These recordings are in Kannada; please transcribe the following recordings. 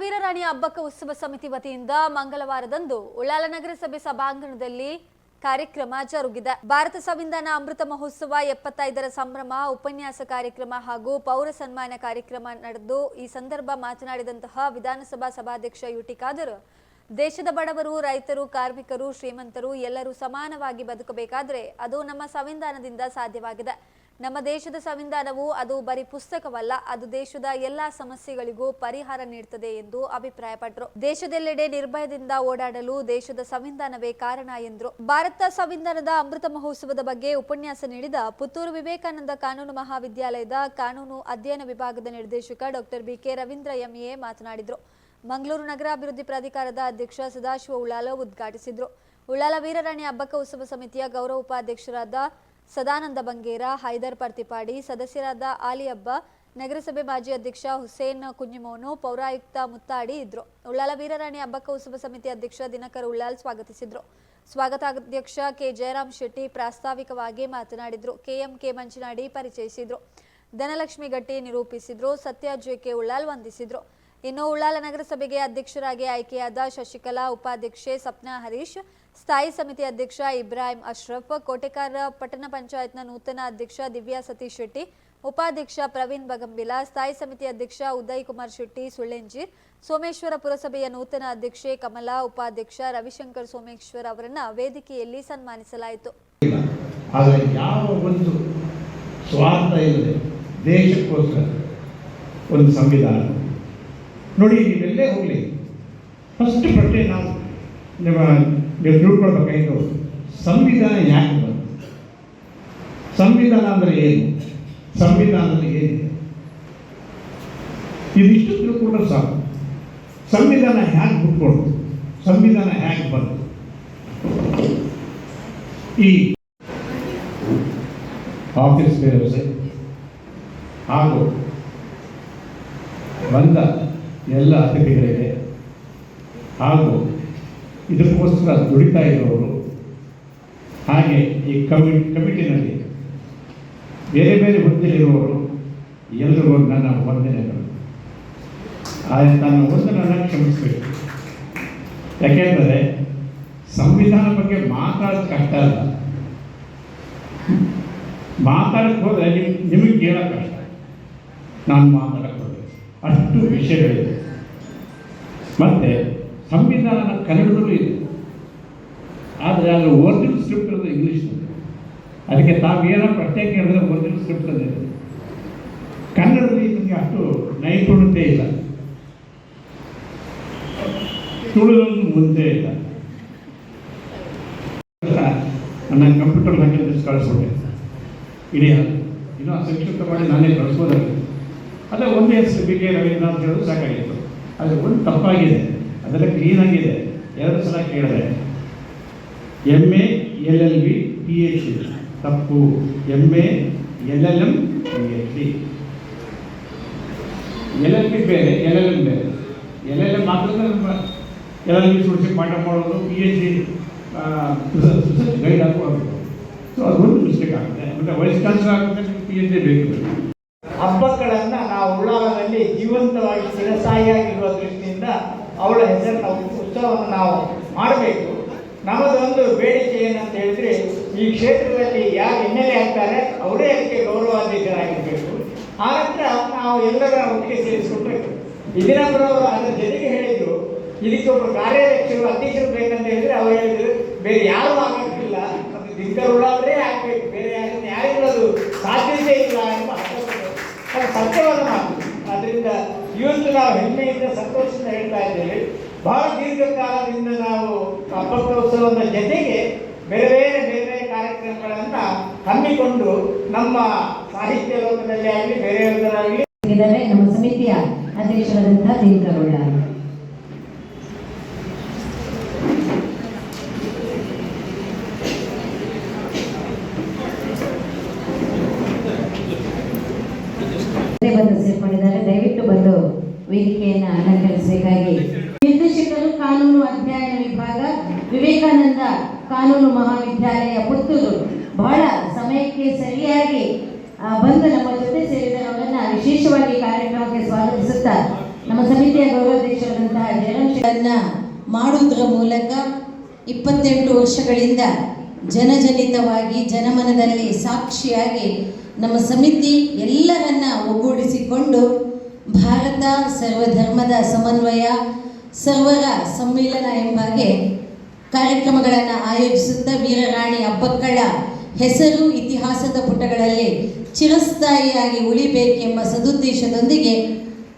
ವೀರರಾಣಿ ಹಬ್ಬಕ್ಕ ಉತ್ಸವ ಸಮಿತಿ ವತಿಯಿಂದ ಮಂಗಳವಾರದಂದು ಉಳ್ಳಾಲ ನಗರಸಭೆ ಸಭಾಂಗಣದಲ್ಲಿ ಕಾರ್ಯಕ್ರಮ ಜರುಗಿದೆ. ಭಾರತ ಸಂವಿಧಾನ ಅಮೃತ ಮಹೋತ್ಸವ ಎಪ್ಪತ್ತೈದರ ಸಂಭ್ರಮ, ಉಪನ್ಯಾಸ ಕಾರ್ಯಕ್ರಮ ಹಾಗೂ ಪೌರ ಸನ್ಮಾನ ಕಾರ್ಯಕ್ರಮ ನಡೆದು ಈ ಸಂದರ್ಭ ಮಾತನಾಡಿದಂತಹ ವಿಧಾನಸಭಾ ಸಭಾಧ್ಯಕ್ಷ ಯುಟಿ ಖಾದರ್, ದೇಶದ ಬಡವರು, ರೈತರು, ಕಾರ್ಮಿಕರು, ಶ್ರೀಮಂತರು ಎಲ್ಲರೂ ಸಮಾನವಾಗಿ ಬದುಕಬೇಕಾದರೆ ಅದು ನಮ್ಮ ಸಂವಿಧಾನದಿಂದ ಸಾಧ್ಯವಾಗಿದೆ. ನಮ್ಮ ದೇಶದ ಸಂವಿಧಾನವು ಅದು ಬರೀ ಪುಸ್ತಕವಲ್ಲ, ಅದು ದೇಶದ ಎಲ್ಲಾ ಸಮಸ್ಯೆಗಳಿಗೂ ಪರಿಹಾರ ನೀಡುತ್ತದೆ ಎಂದು ಅಭಿಪ್ರಾಯಪಟ್ಟರು ದೇಶದೆಲ್ಲೆಡೆ ನಿರ್ಭಯದಿಂದ ಓಡಾಡಲು ದೇಶದ ಸಂವಿಧಾನವೇ ಕಾರಣ ಎಂದರು. ಭಾರತ ಸಂವಿಧಾನದ ಅಮೃತ ಮಹೋತ್ಸವದ ಬಗ್ಗೆ ಉಪನ್ಯಾಸ ನೀಡಿದ ಪುತ್ತೂರು ವಿವೇಕಾನಂದ ಕಾನೂನು ಮಹಾವಿದ್ಯಾಲಯದ ಕಾನೂನು ಅಧ್ಯಯನ ವಿಭಾಗದ ನಿರ್ದೇಶಕ ಡಾಕ್ಟರ್ ಬಿಕೆ ರವೀಂದ್ರ ಎಂಎ ಮಾತನಾಡಿದರು. ಮಂಗಳೂರು ನಗರಾಭಿವೃದ್ಧಿ ಪ್ರಾಧಿಕಾರದ ಅಧ್ಯಕ್ಷ ಸದಾಶಿವ ಉಳ್ಳಾಲ ಉದ್ಘಾಟಿಸಿದರು. ಉಳ್ಳಾಲ ವೀರರಾಣಿ ಹಬ್ಬಕ ಉತ್ಸವ ಸಮಿತಿಯ ಗೌರವ ಉಪಾಧ್ಯಕ್ಷರಾದ ಸದಾನಂದ ಬಂಗೇರ, ಹೈದರ್ ಪರ್ತಿಪಾಡಿ, ಸದಸ್ಯರಾದ ಆಲಿ ಹಬ್ಬ ನಗರಸಭೆ ಮಾಜಿ ಅಧ್ಯಕ್ಷ ಹುಸೇನ್ ಕುಂಜಿಮೋನು ಪೌರಾಯುಕ್ತ ಮುತ್ತಾಡಿ ಇದ್ರು. ಉಳ್ಳಾಲ ವೀರರಾಣಿ ಹಬ್ಬಕ್ಕ ಉತ್ಸವ ಸಮಿತಿ ಅಧ್ಯಕ್ಷ ದಿನಕರ್ ಉಳ್ಳಾಲ್ ಸ್ವಾಗತಿಸಿದ್ರು. ಸ್ವಾಗತಾಧ್ಯಕ್ಷ ಕೆ. ಜಯರಾಮ್ ಶೆಟ್ಟಿ ಪ್ರಾಸ್ತಾವಿಕವಾಗಿ ಮಾತನಾಡಿದ್ರು. KM K. ಮಂಚನಾಡಿ ಪರಿಚಯಿಸಿದ್ರು. ಧನಲಕ್ಷ್ಮಿ ಗಟ್ಟಿ ನಿರೂಪಿಸಿದ್ರು. ಸತ್ಯ ಜೆಕೆ ಉಳ್ಳಾಲ್ ವಂದಿಸಿದ್ರು. ಇನ್ನು ಉಳ್ಳಾಲ ನಗರಸಭೆಗೆ ಅಧ್ಯಕ್ಷರಾಗಿ ಆಯ್ಕೆಯಾದ ಶಶಿಕಲಾ ಉಪಾಧ್ಯಕ್ಷೆ ಸಪ್ನಾ ಹರೀಶ್, ಸ್ಥಾಯಿ ಸಮಿತಿ ಅಧ್ಯಕ್ಷ ಇಬ್ರಾಹಿಂ ಅಶ್ರಫ್, ಕೋಟೆಕಾರ ಪಟ್ಟಣ ಪಂಚಾಯತ್ನ ನೂತನ ಅಧ್ಯಕ್ಷ ದಿವ್ಯಾ ಸತೀಶ್ ಶೆಟ್ಟಿ, ಉಪಾಧ್ಯಕ್ಷ ಪ್ರವೀಣ್ ಬಗಂಬಿಲ, ಸ್ಥಾಯಿ ಸಮಿತಿ ಅಧ್ಯಕ್ಷ ಉದಯ್ ಕುಮಾರ್ ಶೆಟ್ಟಿ, ಸುಳ್ಳೆಂಜೀರ್, ಸೋಮೇಶ್ವರ ಪುರಸಭೆಯ ನೂತನ ಅಧ್ಯಕ್ಷೆ ಕಮಲಾ, ಉಪಾಧ್ಯಕ್ಷ ರವಿಶಂಕರ್ ಸೋಮೇಶ್ವರ್ ಅವರನ್ನ ವೇದಿಕೆಯಲ್ಲಿ ಸನ್ಮಾನಿಸಲಾಯಿತು. ಸ್ವಾರ್ಥ ಇಲ್ಲದೆ ದೇಶಕ್ಕೋಸ್ಕರ ಒಂದು ಸಂವಿಧಾನ. ನೋಡಿ ನೀವೆಲ್ಲೇ ಹೋಗಲಿ. ಫಸ್ಟ್ ಪ್ರಶ್ನೆ ನಾವು ನಿಮ್ಮ ನೀವು ತಿಳ್ಕೊಳ್ಬೇಕಾಯಿತು ಸಂವಿಧಾನ ಯಾಕೆ ಬಂತು? ಸಂವಿಧಾನ ಅಂದರೆ ಏನು? ಸಂವಿಧಾನದಲ್ಲಿ ಏನಿದೆ ಇದಿಷ್ಟು ತಿಳ್ಕೊಂಡ್ರೆ ಸಾಕು. ಸಂವಿಧಾನ ಹ್ಯಾಗೆ ಹುಟ್ಕೊಳ್ತು ಸಂವಿಧಾನ ಹ್ಯಾಗೆ ಬಂತು? ಈ ಆಫೀಸ್ ವ್ಯವಸ್ಥೆ ಹಾಗೂ ಬಂದ ಎಲ್ಲ ಅತಿಥಿಗಳಿಗೆ ಹಾಗೂ ಇದಕ್ಕೋಸ್ಕರ ದುಡಿತಾ ಇರೋರು ಹಾಗೆ ಈ ಕಮಿ ಕಮಿಟಿನಲ್ಲಿ ಬೇರೆ ಬೇರೆ ಹುದ್ದೆಯಲ್ಲಿರುವವರು ಎಲ್ಲರಿಗೂ ನನ್ನ ವಂದನೆಗಳು. ಆದರೆ ನನ್ನ ವಂದನೆಯನ್ನು ಕ್ಷಮಿಸಬೇಕು. ಯಾಕೆಂದರೆ ಸಂವಿಧಾನ ಬಗ್ಗೆ ಮಾತಾಡೋದು ಕಷ್ಟ ಅಲ್ಲ. ಮಾತಾಡಕ್ಕೆ ಹೋದರೆ ನಿಮ್, ನಿಮಗೆ ಕೇಳೋಕೆ ಕಷ್ಟ ನಾನು ಮಾತಾಡಕ್ಕೆ ಹೋದೆ ಅಷ್ಟು ವಿಷಯಗಳಿದೆ. ಮತ್ತು ಸಂವಿಧಾನ ಕನ್ನಡದಲ್ಲೂ ಇದೆ. ಆದರೆ ಅದರ ಒರಿಜಿನಲ್ ಸ್ಕ್ರಿಪ್ಟ್ ಇರೋದು ಇಂಗ್ಲೀಷ್ನಲ್ಲಿ ಅದಕ್ಕೆ ತಾವೇನೋ ಪ್ರತ್ಯೇಕ ಹೇಳಿದ್ರೆ ಒರಿಜಿನಲ್ ಸ್ಕ್ರಿಪ್ಟ್ ಇದೆ. ಕನ್ನಡದಲ್ಲಿ ನಿಮಗೆ ಅಷ್ಟು ನೈಪುಣ್ಯತೆ ಇಲ್ಲ. ತುಳುದಲ್ಲಿ ಮುಂದೆ ಇಲ್ಲ. ನನ್ನ ಕಂಪ್ಯೂಟರ್ ಲ್ಯಾಂಗ್ವೇಜ್ ಕಳಿಸ್ಬಿಟ್ಟೆ. ಇಡೀ ಇನ್ನೂ ಸಂಕ್ಷಿಪ್ತ ಮಾಡಿ ನಾನೇ ಕಳಿಸ್ಬೋದಾಗಿತ್ತು ಅದೇ ಒಂದೇ ಹೆಸರು ಬಿ ಕೆ ರವೀಂದ್ರ ಅಂತ ಹೇಳೋದು ಸಾಕಾಗಿತ್ತು ಆದರೆ ಒಂದು ತಪ್ಪಾಗಿದೆ ಅದೆಲ್ಲ ಕ್ಲೀನಾಗಿದೆ ಎರಡು ಸಲ ಕೇಳಿದೆ M A, L L B, P H D. ತಪ್ಪು. M A, L L M P H D. L L B ಬೇರೆ, ಎಲ್ ಎಲ್ ಎಂ ಬೇರೆ. ಎಲ್ ಎಲ್ ಎಂ ಮಾತ್ರ ಎಲ್ ಎಲ್ ಬಿ ಸುಡಿಸಿ ಪಾಠ ಮಾಡೋದು, ಪಿ ಎಚ್ ಡಿ ಗೈಡ್ ಹಾಕೋದು. ಸೊ ಅದೊಂದು ಮಿಸ್ಟೇಕ್ ಆಗುತ್ತೆ. ವೈಸ್ ಚಾನ್ಸಲರ್ ಆಗುತ್ತೆ, ಪಿ ಎಚ್ ಡಿ ಬೇಕು. ಜೀವಂತವಾಗಿ ಚಿರಸ್ಥಾಯಿಯಾಗಿರುವ ದೃಷ್ಟಿಯಿಂದ ಅವಳ ಹೆಸರನ್ನ ಉತ್ಸವವನ್ನು ನಾವು ಮಾಡಬೇಕು. ನಮ್ಮದೊಂದು ಬೇಡಿಕೆ ಏನಂತ ಹೇಳಿದ್ರೆ ಈ ಕ್ಷೇತ್ರದಲ್ಲಿ ಯಾರು ಹಿನ್ನೆಲೆ ಆಗ್ತಾರೆ ಅವರೇ ಅದಕ್ಕೆ ಗೌರವಾಧ್ಯಕ್ಷರಾಗಿರಬೇಕು. ನಂತರ ನಾವು ಎಲ್ಲರ ಒಟ್ಟಿಗೆ ಸೇರಿಸ್ಕೊಳ್ಬೇಕು ಇದಿನಪುರವರು ಅದರ ಜೊತೆಗೆ ಹೇಳಿದ್ರು ಇದಕ್ಕೆ ಒಬ್ಬರು ಕಾರ್ಯಾಧ್ಯಕ್ಷರು ಅಧ್ಯಕ್ಷರು ಬೇಕಂತ ಹೇಳಿದ್ರೆ ಅವರು ಹೇಳಿದ್ರು, ಬೇರೆ ಯಾರು ಆಗಕ್ಕಿಲ್ಲ ಅದು ದಿಗ್ಗರುಳ್ಳಾದ್ರೆ ಆಗಬೇಕು, ಬೇರೆ ಯಾರಿಂದ ಯಾರಿಗೂ ಅದು ಸಾಧ್ಯತೆ ಇಲ್ಲ ಎಂಬ ಅರ್ಥವನ್ನು ಇವತ್ತು ನಾವು ಹೆಮ್ಮೆಯಿಂದ ಸಂತೋಷದಿಂದ ಹೇಳ್ತಾ ಇದ್ದೇವೆ. ಬಹಳ ದೀರ್ಘಕಾಲದಿಂದ ನಾವು ಹಬ್ಬಕ್ಕೋತ್ಸವದ ಜೊತೆಗೆ ಬೇರೆ ಬೇರೆ ಬೇರೆ ಕಾರ್ಯಕ್ರಮಗಳನ್ನು ಹಮ್ಮಿಕೊಂಡು ನಮ್ಮ ಸಾಹಿತ್ಯ ಲೋಕದಲ್ಲಿ ಆಗಲಿ ಬೇರೆಯವರಾಗಲಿ ನಮ್ಮ ಸಮಿತಿಯ ಅಧ್ಯಕ್ಷರಾದಂತಹ ದಿನಕರುಳ್ಳ ಬಂದು ಸೇರ್ಕೊಂಡಿದ್ದಾರೆ ದಯವಿಟ್ಟು ಬಂದು ವೇದಿಕೆಯನ್ನ ಅಲಂಕರಿಸಬೇಕಾಗಿ ನಿರ್ದೇಶಕರು ಕಾನೂನು ಅಧ್ಯಯನ ವಿಭಾಗ ಕಾನೂನು ಮಹಾವಿದ್ಯಾಲಯ ಪುತ್ತೂರು. ಬಹಳ ಸಮಯಕ್ಕೆ ಸರಿಯಾಗಿ ಬಂದು ನಮ್ಮ ಜೊತೆ ಸೇರಿದ ಅವರನ್ನ ವಿಶೇಷವಾಗಿ ಕಾರ್ಯಕ್ರಮಕ್ಕೆ ಸ್ವಾಗತಿಸುತ್ತಾ ನಮ್ಮ ಸಮಿತಿಯ ಗೌರವಾಧ್ಯಕ್ಷರಾದಂತಹ ಜಯರಾಮ್ ಶೆಟ್ಟಿ ಮಾಡುವುದರ ಮೂಲಕ ಇಪ್ಪತ್ತೆಂಟು ವರ್ಷಗಳಿಂದ ಜನಜನಿತವಾಗಿ, ಜನಮನದಲ್ಲಿ ಸಾಕ್ಷಿಯಾಗಿ ನಮ್ಮ ಸಮಿತಿ ಎಲ್ಲರನ್ನ ಒಗ್ಗೂಡಿಸಿಕೊಂಡು ಭಾರತ ಸರ್ವಧರ್ಮದ ಸಮನ್ವಯ, ಸರ್ವರ ಸಮ್ಮಿಲನ ಎಂಬಾಗೆ ಕಾರ್ಯಕ್ರಮಗಳನ್ನು ಆಯೋಜಿಸುತ್ತಾ ವೀರರಾಣಿ ಅಬ್ಬಕ್ಕಳ ಹೆಸರು ಇತಿಹಾಸದ ಪುಟಗಳಲ್ಲಿ ಚಿರಸ್ಥಾಯಿಯಾಗಿ ಉಳಿಬೇಕೆಂಬ ಸದುದ್ದೇಶದೊಂದಿಗೆ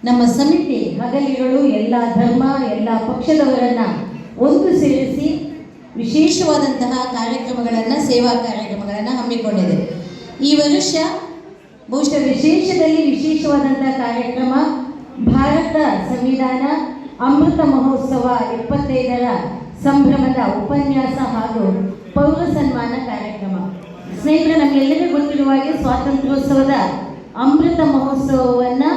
ನಮ್ಮ ಸಮಿತಿ ಹಗಲಿಗಳು ಎಲ್ಲ ಧರ್ಮ, ಎಲ್ಲ ಪಕ್ಷದವರನ್ನು ಒಂದು ಸೇರಿಸಿ ವಿಶೇಷವಾದಂತಹ ಕಾರ್ಯಕ್ರಮಗಳನ್ನು, ಸೇವಾ ಕಾರ್ಯಕ್ರಮಗಳನ್ನು ಹಮ್ಮಿಕೊಂಡಿದೆ. ಈ ವರ್ಷ ಬಹುಶಃ ವಿಶೇಷದಲ್ಲಿ ವಿಶೇಷವಾದಂತಹ ಕಾರ್ಯಕ್ರಮ ಭಾರತ ಸಂವಿಧಾನ ಅಮೃತ ಮಹೋತ್ಸವ ಎಪ್ಪತ್ತೈದರ ಸಂಭ್ರಮದ ಉಪನ್ಯಾಸ ಹಾಗೂ ಪೌರ ಸನ್ಮಾನ ಕಾರ್ಯಕ್ರಮ. ಸ್ನೇಹಿತರೆ, ನಮಗೆಲ್ಲರಿಗೂ ಗೊತ್ತಿರುವ ಹಾಗೆ ಸ್ವಾತಂತ್ರ್ಯೋತ್ಸವದ ಅಮೃತ ಮಹೋತ್ಸವವನ್ನು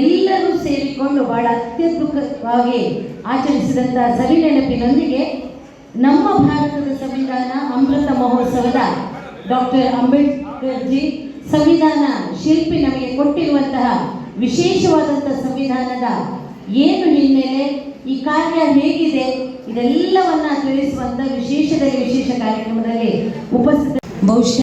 ಎಲ್ಲರೂ ಸೇರಿಕೊಂಡು ಬಹಳ ಅತ್ಯದ್ಭುತವಾಗಿ ಆಚರಿಸಿದಂಥ ಸವಿ ನೆನಪಿನೊಂದಿಗೆ ನಮ್ಮ ಭಾರತದ ಸಂವಿಧಾನ ಅಮೃತ ಮಹೋತ್ಸವದ ಡಾಕ್ಟರ್ ಅಂಬೇಡ್ಕರ್ ಜಿ ಸಂವಿಧಾನ ಶಿಲ್ಪಿ ನಮಗೆ ಕೊಟ್ಟಿರುವಂತಹ ವಿಶೇಷವಾದಂಥ ಸಂವಿಧಾನದ ಏನು ಹಿನ್ನೆಲೆ ಈ ಕಾರ್ಯ ಹೇಗಿದೆ ಇದೆಲ್ಲವನ್ನ ತಿಳಿಸುವಂತ ವಿಶೇಷದಲ್ಲಿ ವಿಶೇಷ ಕಾರ್ಯಕ್ರಮದಲ್ಲಿ ಉಪಸ್ಥಿತ ಭವಿಷ್ಯ